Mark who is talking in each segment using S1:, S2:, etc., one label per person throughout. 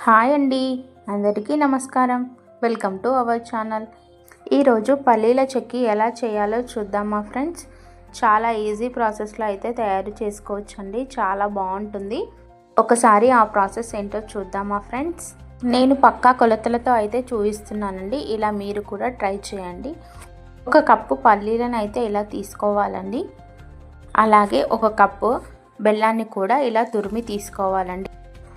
S1: Hi అండి అందరికీ నమస్కారం. Welcome to our channel. ఈరోజు పల్లీల చెక్కి ఎలా చేయాలో చూద్దాం మా ఫ్రెండ్స్. చాలా ఈజీ ప్రాసెస్లో అయితే తయారు చేసుకోవచ్చండి చాలా బాగుంటుంది. ఒకసారి ఆ ప్రాసెస్ ఏంటో చూద్దాం మా ఫ్రెండ్స్. నేను పక్కా కొలతలతో అయితే చూపిస్తున్నానండి ఇలా మీరు కూడా ట్రై చేయండి. ఒక కప్పు పల్లీలను అయితే ఇలా తీసుకోవాలండి. అలాగే ఒక కప్పు బెల్లాన్ని కూడా ఇలా తురిమి తీసుకోవాలండి.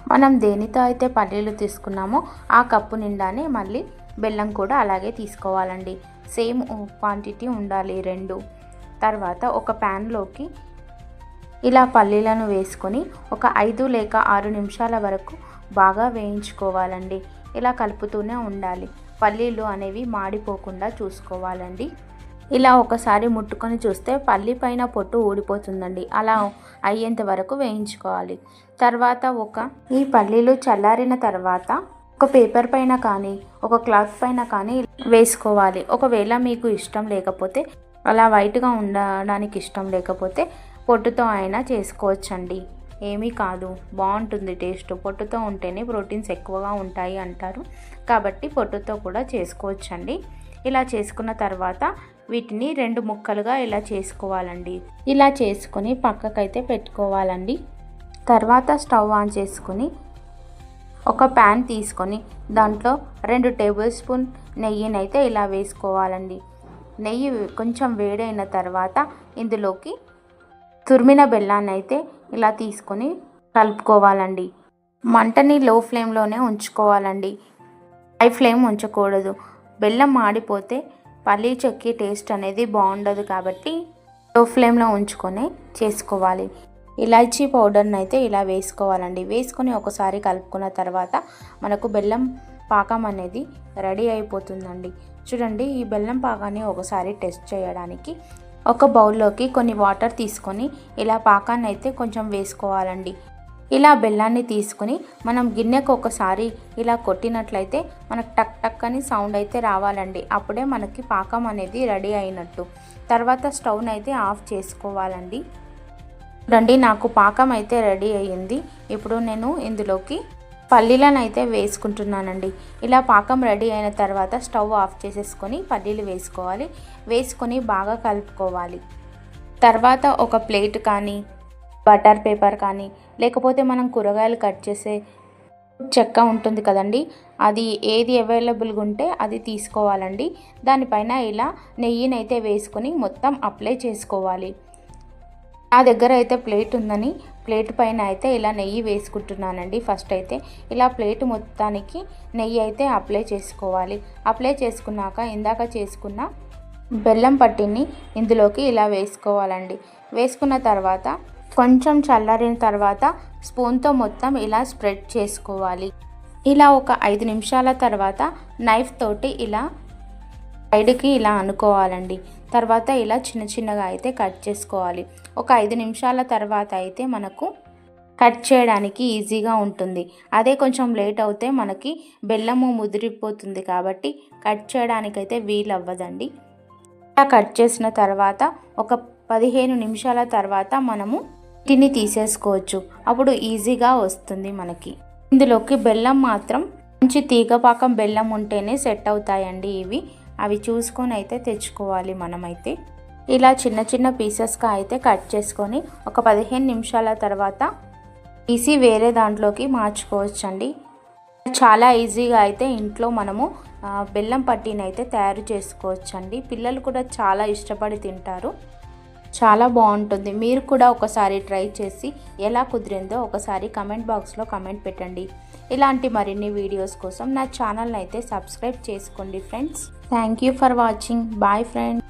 S1: మనం దేనితో అయితే పల్లీలు తీసుకున్నామో ఆ కప్పు నిండానే మళ్ళీ బెల్లం కూడా అలాగే తీసుకోవాలండి. సేమ్ క్వాంటిటీ ఉండాలి రెండు. తర్వాత ఒక ప్యాన్లోకి ఇలా పల్లీలను వేసుకొని ఒక ఐదు లేక ఆరు నిమిషాల వరకు బాగా వేయించుకోవాలండి. ఇలా కలుపుతూనే ఉండాలి. పల్లీలు అనేవి మాడిపోకుండా చూసుకోవాలండి. ఇలా ఒకసారి ముట్టుకొని చూస్తే పల్లి పైన పొట్టు ఊడిపోతుందండి. అలా అయ్యేంత వరకు వేయించుకోవాలి. తర్వాత ఒక ఈ పల్లీలు చల్లారిన తర్వాత ఒక పేపర్ పైన కానీ ఒక క్లాత్ పైన కానీ వేసుకోవాలి. ఒకవేళ మీకు ఇష్టం లేకపోతే అలా వైట్గా ఉండడానికి ఇష్టం లేకపోతే పొట్టుతో అయినా చేసుకోవచ్చండి. ఏమీ కాదు బాగుంటుంది టేస్ట్. పొట్టుతో ఉంటేనే ప్రోటీన్స్ ఎక్కువగా ఉంటాయి అంటారు. కాబట్టి పొట్టుతో కూడా చేసుకోవచ్చండి. ఇలా చేసుకున్న తర్వాత వీటిని రెండు ముక్కలుగా ఇలా చేసుకోవాలండి. ఇలా చేసుకొని పక్కకైతే పెట్టుకోవాలండి. తర్వాత స్టవ్ ఆన్ చేసుకొని ఒక ప్యాన్ తీసుకొని దాంట్లో రెండు టేబుల్ స్పూన్ నెయ్యినైతే ఇలా వేసుకోవాలండి. నెయ్యి కొంచెం వేడైన తర్వాత ఇందులోకి తురిమిన బెల్లాన్ని అయితే ఇలా తీసుకొని కలుపుకోవాలండి. మంటని లో ఫ్లేమ్లోనే ఉంచుకోవాలండి. హై ఫ్లేమ్ ఉంచకూడదు. బెల్లం మాడిపోతే పల్లీ చెక్కి టేస్ట్ అనేది బాగుండదు కాబట్టి లో ఫ్లేమ్లో ఉంచుకొని చేసుకోవాలి. ఇలాచీ పౌడర్ని అయితే ఇలా వేసుకోవాలండి. వేసుకొని ఒకసారి కలుపుకున్న తర్వాత మనకు బెల్లం పాకం అనేది రెడీ అయిపోతుందండి. చూడండి ఈ బెల్లం పాకాన్ని ఒకసారి టెస్ట్ చేయడానికి ఒక బౌల్లోకి కొన్ని వాటర్ తీసుకొని ఇలా పాకాన్ని అయితే కొంచెం వేసుకోవాలండి. ఇలా బెల్లాన్ని తీసుకొని మనం గిన్నెకు ఒకసారి ఇలా కొట్టినట్లయితే మనకు టక్ టక్ అని సౌండ్ అయితే రావాలండి. అప్పుడే మనకి పాకం అనేది రెడీ అయినట్టు. తర్వాత స్టవ్ని అయితే ఆఫ్ చేసుకోవాలండి. రండి నాకు పాకం అయితే రెడీ అయ్యింది. ఇప్పుడు నేను ఇందులోకి పల్లీలను అయితే వేసుకుంటున్నానండి. ఇలా పాకం రెడీ అయిన తర్వాత స్టవ్ ఆఫ్ చేసేసుకొని పల్లీలు వేసుకోవాలి. వేసుకొని బాగా కలుపుకోవాలి. తర్వాత ఒక ప్లేట్ కానీ బటర్ పేపర్ కానీ లేకపోతే మనం కూరగాయలు కట్ చేసే చెక్క ఉంటుంది కదండి అది ఏది అవైలబుల్గా ఉంటే అది తీసుకోవాలండి. దానిపైన ఇలా నెయ్యినైతే వేసుకొని మొత్తం అప్లై చేసుకోవాలి. నా దగ్గర అయితే ప్లేట్ ఉందని ప్లేట్ పైన అయితే ఇలా నెయ్యి వేసుకుంటున్నానండి. ఫస్ట్ అయితే ఇలా ప్లేట్ మొత్తానికి నెయ్యి అయితే అప్లై చేసుకోవాలి. అప్లై చేసుకున్నాక ఇందాక చేసుకున్న బెల్లం పట్టిని ఇందులోకి ఇలా వేసుకోవాలండి. వేసుకున్న తర్వాత కొంచెం చల్లారిన తర్వాత స్పూన్తో మొత్తం ఇలా స్ప్రెడ్ చేసుకోవాలి. ఇలా ఒక ఐదు నిమిషాల తర్వాత నైఫ్ తోటి ఇలా సైడ్కి ఇలా అనుకోవాలండి. తర్వాత ఇలా చిన్న చిన్నగా అయితే కట్ చేసుకోవాలి. ఒక ఐదు నిమిషాల తర్వాత అయితే మనకు కట్ చేయడానికి ఈజీగా ఉంటుంది. అదే కొంచెం లేట్ అవుతే మనకి బెల్లము ముదిరిపోతుంది కాబట్టి కట్ చేయడానికైతే వీలు అవ్వదండి ఇలా కట్ చేసిన తర్వాత ఒక పదిహేను నిమిషాల తర్వాత మనము వీటిని తీసేసుకోవచ్చు. అప్పుడు ఈజీగా వస్తుంది మనకి. ఇందులోకి బెల్లం మాత్రం మంచి తీగపాకం బెల్లం ఉంటేనే సెట్ అవుతాయండి ఇవి. అవి చూసుకొని అయితే తెచ్చుకోవాలి మనమైతే. ఇలా చిన్న చిన్న పీసెస్గా అయితే కట్ చేసుకొని ఒక పదిహేను నిమిషాల తర్వాత తీసి వేరే దాంట్లోకి మార్చుకోవచ్చండి. చాలా ఈజీగా అయితే ఇంట్లో మనము బెల్లం పట్టీని అయితే తయారు చేసుకోవచ్చండి. పిల్లలు కూడా చాలా ఇష్టపడి తింటారు. చాలా బాగుంటుంది. మీరు కూడా ఒకసారి ట్రై చేసి ఎలా కుదిరిందో ఒకసారి కమెంట్ బాక్స్లో కమెంట్ పెట్టండి. ఇలాంటి మరిన్ని వీడియోస్ కోసం నా ఛానల్ని అయితే సబ్స్క్రైబ్ చేసుకోండి friends. Thank you for watching. Bye friends